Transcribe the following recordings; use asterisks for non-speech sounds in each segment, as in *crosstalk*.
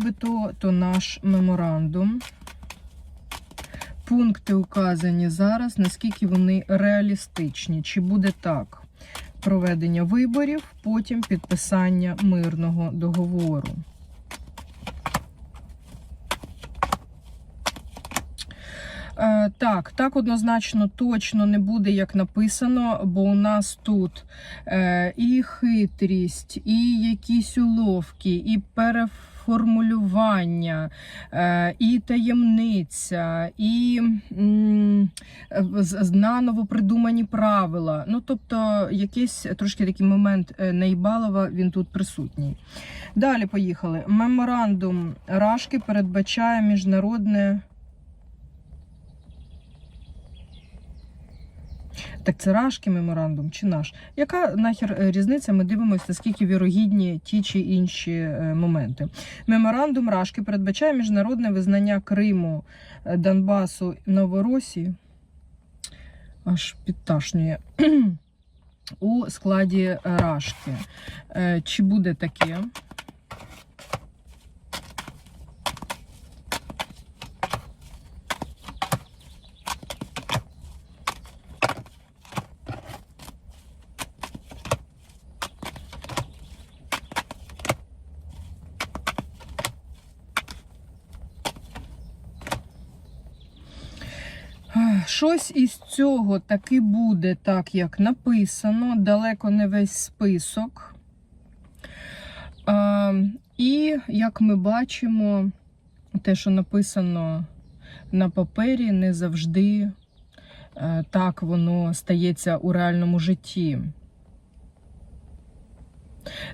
нібито то наш меморандум. Пункти указані зараз, наскільки вони реалістичні. Чи буде так? Проведення виборів, потім підписання мирного договору. Е, Так, так однозначно точно не буде, як написано, бо у нас тут е, і хитрість, і якісь уловки, і переформулювання, е, і таємниця, і з- наново придумані правила. Ну, тобто, якийсь трошки такий момент Нейбалова він тут присутній. Далі поїхали. Меморандум Рашки передбачає міжнародне. Так це Рашки меморандум чи наш? Яка нахер е, різниця? Ми дивимося, наскільки вірогідні ті чи інші е, моменти. Меморандум Рашки передбачає міжнародне визнання Криму, е, Донбасу, Новоросії. Аж підташнює. *clears throat* У складі Рашки. Чи буде таке? Щось із цього таки буде так, як написано, далеко не весь список. І як ми бачимо, те, що написано на папері, не завжди е, так воно стається у реальному житті.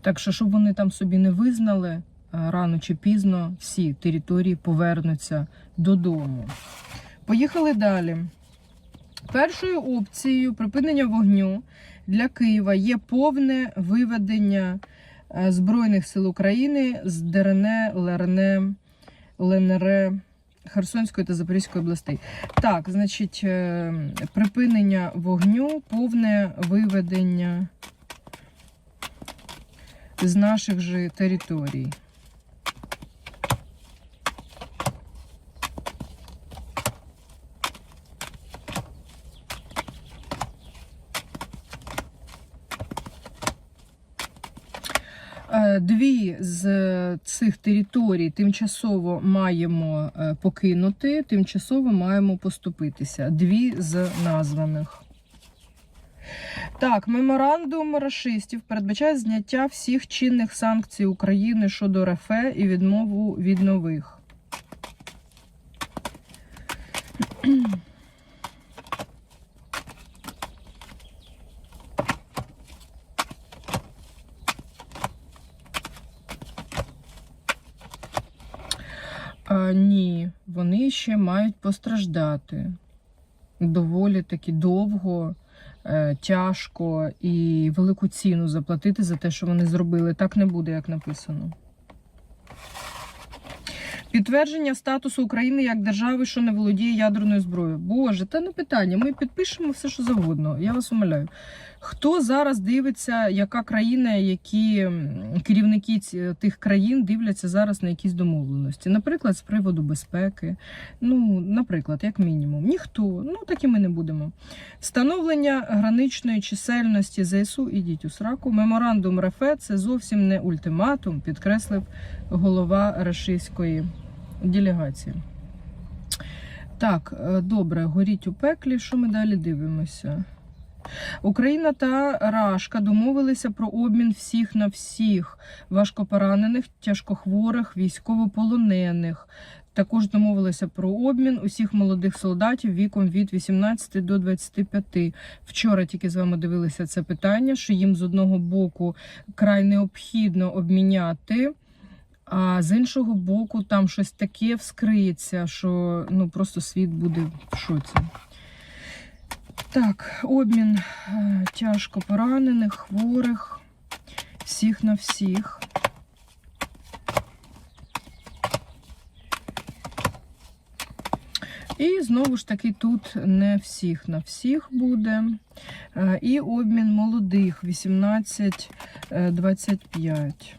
Так що, щоб вони там собі не визнали, е, рано чи пізно всі території повернуться додому. Поїхали далі. Першою опцією припинення вогню для Києва є повне виведення е, Збройних сил України з ДРН, ЛРН, ЛНР, Херсонської та Запорізької областей. Так, значить, е, припинення вогню, повне виведення з наших же територій. Дві з цих територій тимчасово маємо е, покинути, тимчасово маємо поступитися. Дві з названих. Так, меморандум рашистів передбачає зняття всіх чинних санкцій України щодо РФ і відмову від нових. А, ні, вони ще мають постраждати. Доволі таки довго, е, тяжко і велику ціну заплатити за те, що вони зробили. Так не буде, як написано. Підтвердження статусу України як держави, що не володіє ядерною зброєю. Боже, та не питання. Ми підпишемо все, що завгодно. Я вас умоляю. Хто зараз дивиться, яка країна, які керівники тих країн дивляться зараз на якісь домовленості? Наприклад, з приводу безпеки. Ну, наприклад, як мінімум. Ніхто. Ну, так і ми не будемо. Встановлення граничної чисельності ЗСУ ідіть у сраку. Меморандум РФ це зовсім не ультиматум, підкреслив голова рашистської делегації. Так, е, добре, горіть у пеклі. Що ми далі дивимося? Україна та Рашка домовилися про обмін всіх на всіх важкопоранених, тяжкохворих, військовополонених. Також домовилися про обмін усіх молодих солдатів віком від 18 до 25. Вчора тільки з вами дивилися це питання, що їм з одного боку край необхідно обміняти. А з іншого боку, там щось таке вскриється, що ну просто світ буде в шоці. Так, обмін е, тяжко поранених, хворих, всіх на всіх. І знову ж таки тут не всіх на всіх буде. Е, І обмін молодих 18-25.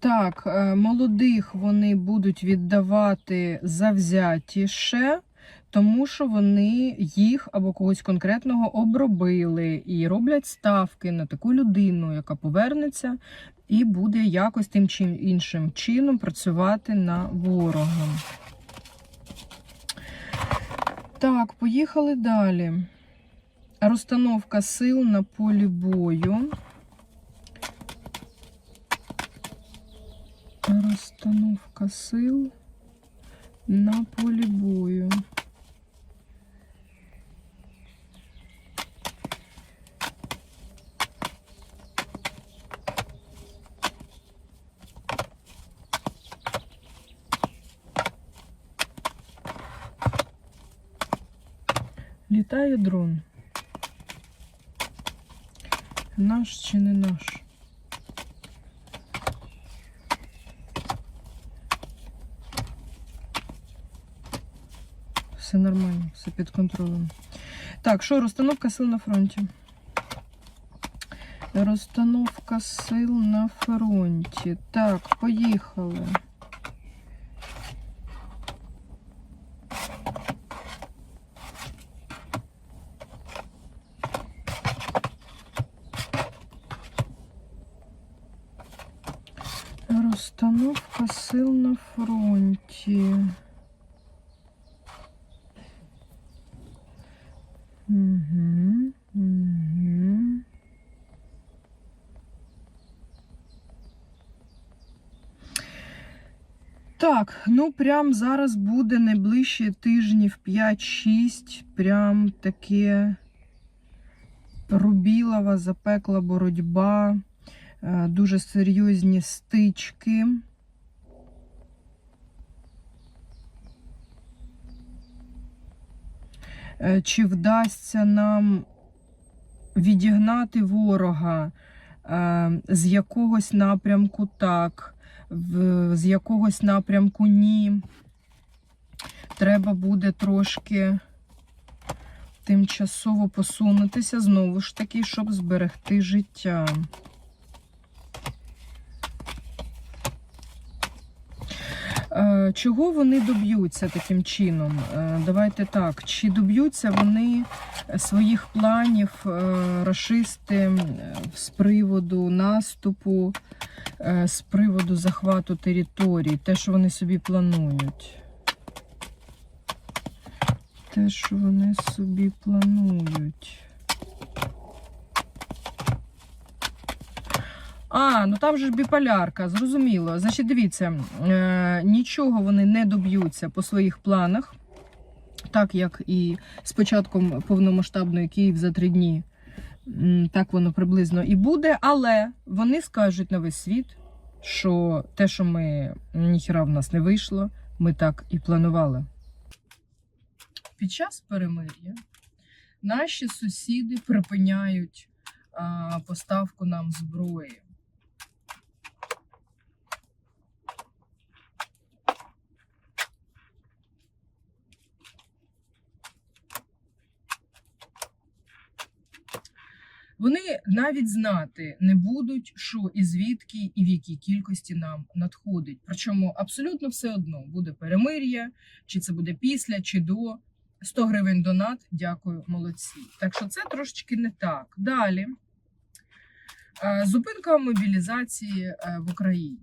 Так, е, молодих вони будуть віддавати завзятіше, тому що вони їх або когось конкретного обробили і роблять ставки на таку людину, яка повернеться і буде якось тим чи іншим чином працювати на ворога. Так, поїхали далі. Розстановка сил на полі бою. Розстановка сил на полі бою. Літає дрон. Наш чи не Все нормально, все під контролем. Так, що, розстановка сил на фронті? Розстановка сил на фронті. Так, поїхали. Розстановка сил на фронті. Так, ну прям зараз буде найближчі тижнів 5-6. Прям таке рубілова, запекла боротьба, е, дуже серйозні стички. Е, Чи вдасться нам відігнати ворога е, з якогось напрямку так, в- з якогось напрямку ні. Треба буде трошки тимчасово посунутися, знову ж таки, щоб зберегти життя. Чого вони доб'ються таким чином? Е, Давайте так. Чи доб'ються вони своїх планів е, рашисти е, з приводу наступу, е, з приводу захвату територій, те, що вони собі планують? Те, що вони собі планують. А, ну там же ж біполярка, зрозуміло. Значить, дивіться, е, нічого вони не доб'ються по своїх планах, так як і з початком повномасштабної Київ за три дні. Так воно приблизно і буде, але вони скажуть на весь світ, що те, що ми ніхіра в нас не вийшло, ми так і планували. Під час перемир'я наші сусіди припиняють а, поставку нам зброї. Вони навіть знати не будуть, що і звідки, і в якій кількості нам надходить. Причому абсолютно все одно буде перемир'я, чи це буде після, чи до 100 гривень донат. Дякую, молодці. Так що це трошечки не так. Далі Е, зупинка мобілізації е, в Україні.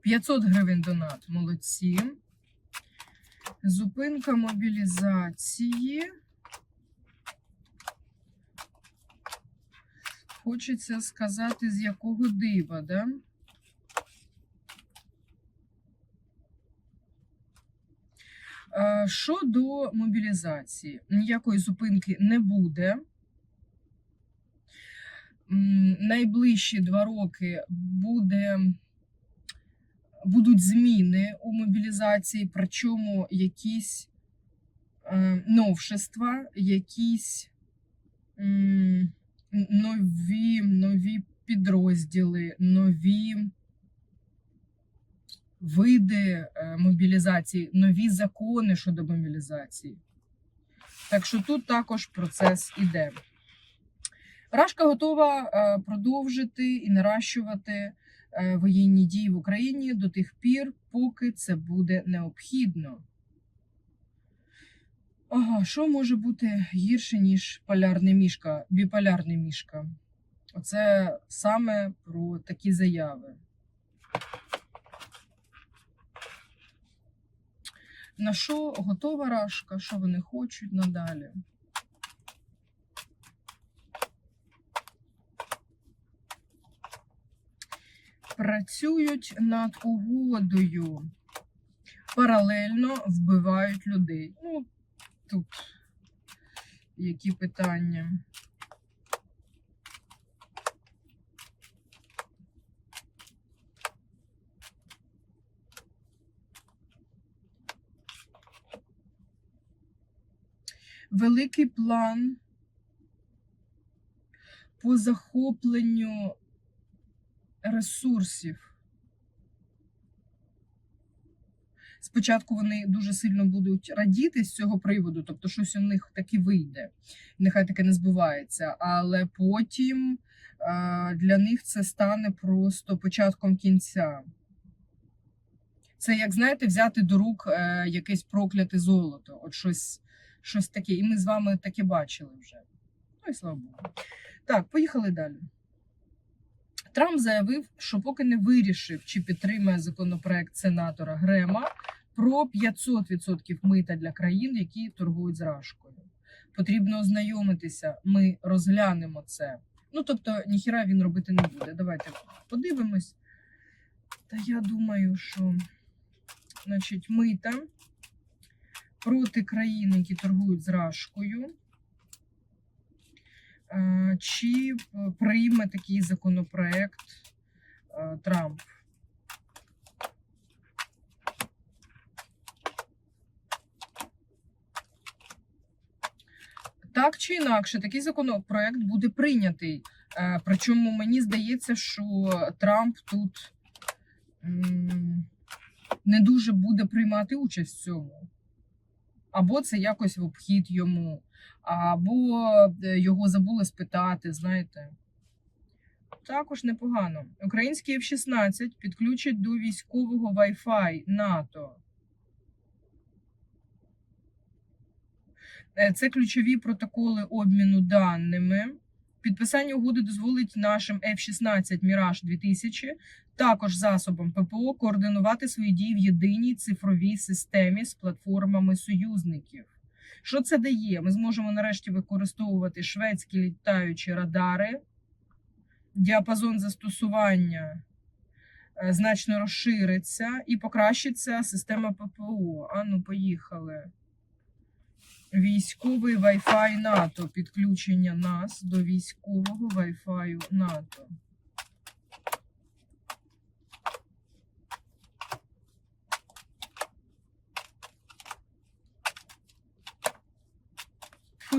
П'ятсот гривень донат. Молодці. Зупинка мобілізації. Хочеться сказати, з якого дива, да? Щодо мобілізації, ніякої зупинки не буде. Найближчі два роки буде, будуть зміни у мобілізації, причому якісь е, новшества, якісь м, нові, нові підрозділи, нові види е, мобілізації, нові закони щодо мобілізації. Так що тут також процес іде. Рашка готова е, продовжити і наращувати е, воєнні дії в Україні до тих пір, поки це буде необхідно. Ага, що може бути гірше, ніж полярний мішка, біполярний мішка? Оце саме про такі заяви. На що готова рашка, що вони хочуть надалі? Працюють над угодою, паралельно вбивають людей. Ну, тут які питання. Великий план по захопленню ресурсів. Спочатку вони дуже сильно будуть радіти з цього приводу, тобто щось у них таки вийде, нехай таке не збувається. Але потім е, для них це стане просто початком кінця. Це, як знаєте, взяти до рук е, якесь прокляте золото, от щось, щось таке. І ми з вами таке бачили вже. Ну і слава Богу. Так, поїхали далі. Трамп заявив, що поки не вирішив, чи підтримає законопроект сенатора Грема про 500% мита для країн, які торгують з рашкою. Потрібно ознайомитися, ми розглянемо це. Ну тобто, ніхіра він робити не буде. Давайте подивимось. Та я думаю, що значить, мита проти країн, які торгують з рашкою. Е, Чи прийме такий законопроект е, Трамп? Так чи інакше, такий законопроект буде прийнятий. Е, Причому мені здається, що Трамп тут не дуже буде приймати участь в цьому. Або це якось в обхід йому, або е, його забули спитати, знаєте. Також непогано. Український F-16 підключать до військового Wi-Fi НАТО. Е, Це ключові протоколи обміну даними. Підписання угоди дозволить нашим F-16 Mirage 2000 також засобам ППО координувати свої дії в єдиній цифровій системі з платформами союзників. Що це дає? Ми зможемо нарешті використовувати шведські літаючі радари. Діапазон застосування е, значно розшириться і покращиться система ППО. А ну, поїхали. Військовий Wi-Fi НАТО. Підключення нас до військового Wi-Fi НАТО.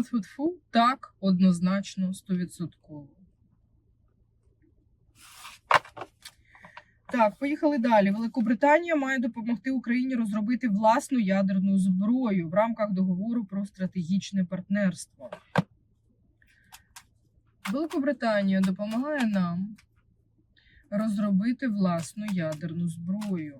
Фу-фу-фу. Так, однозначно, 100%. Так, поїхали далі. Великобританія має допомогти Україні розробити власну ядерну зброю в рамках договору про стратегічне партнерство. Великобританія допомагає нам розробити власну ядерну зброю.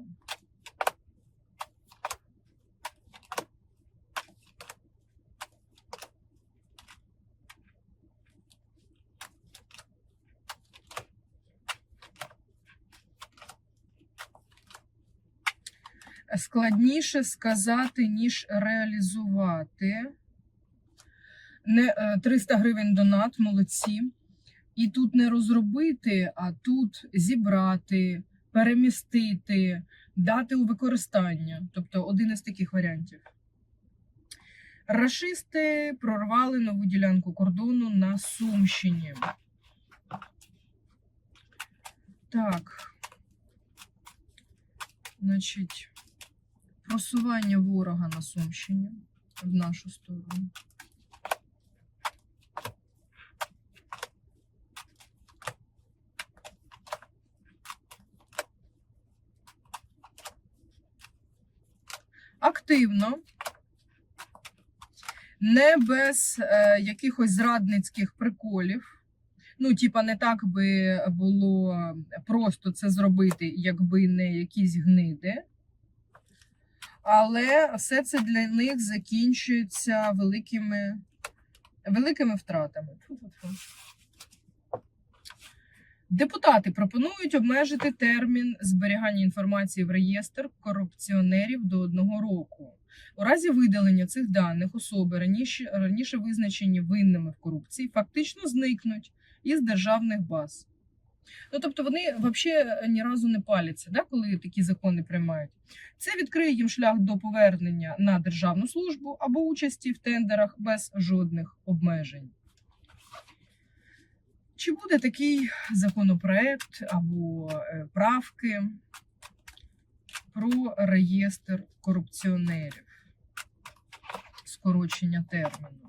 Складніше сказати, ніж реалізувати. Не е, 300 гривень донат, молодці. І тут не розробити, а тут зібрати, перемістити, дати у використання. Тобто один із таких варіантів. Рашисти прорвали нову ділянку кордону на Сумщині. Так. Значить, просування ворога на Сумщині в нашу сторону. Активно, не без е, якихось зрадницьких приколів. Ну, типа, не так би було просто це зробити, якби не якісь гниди. Але все це для них закінчується великими, великими втратами. Депутати пропонують обмежити термін зберігання інформації в реєстр корупціонерів до одного року. У разі видалення цих даних особи раніше, раніше визначені винними в корупції, фактично зникнуть із державних баз. Ну тобто вони взагалі ні разу не паляться, да, коли такі закони приймають. Це відкриє їм шлях до повернення на державну службу або участі в тендерах без жодних обмежень. Чи буде такий законопроект або е, правки про реєстр корупціонерів? Скорочення терміну.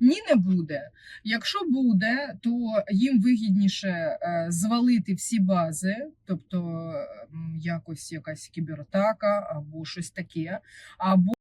Ні, не буде. Якщо буде, то їм вигідніше е, звалити всі бази, тобто якось якась кібератака або щось таке, або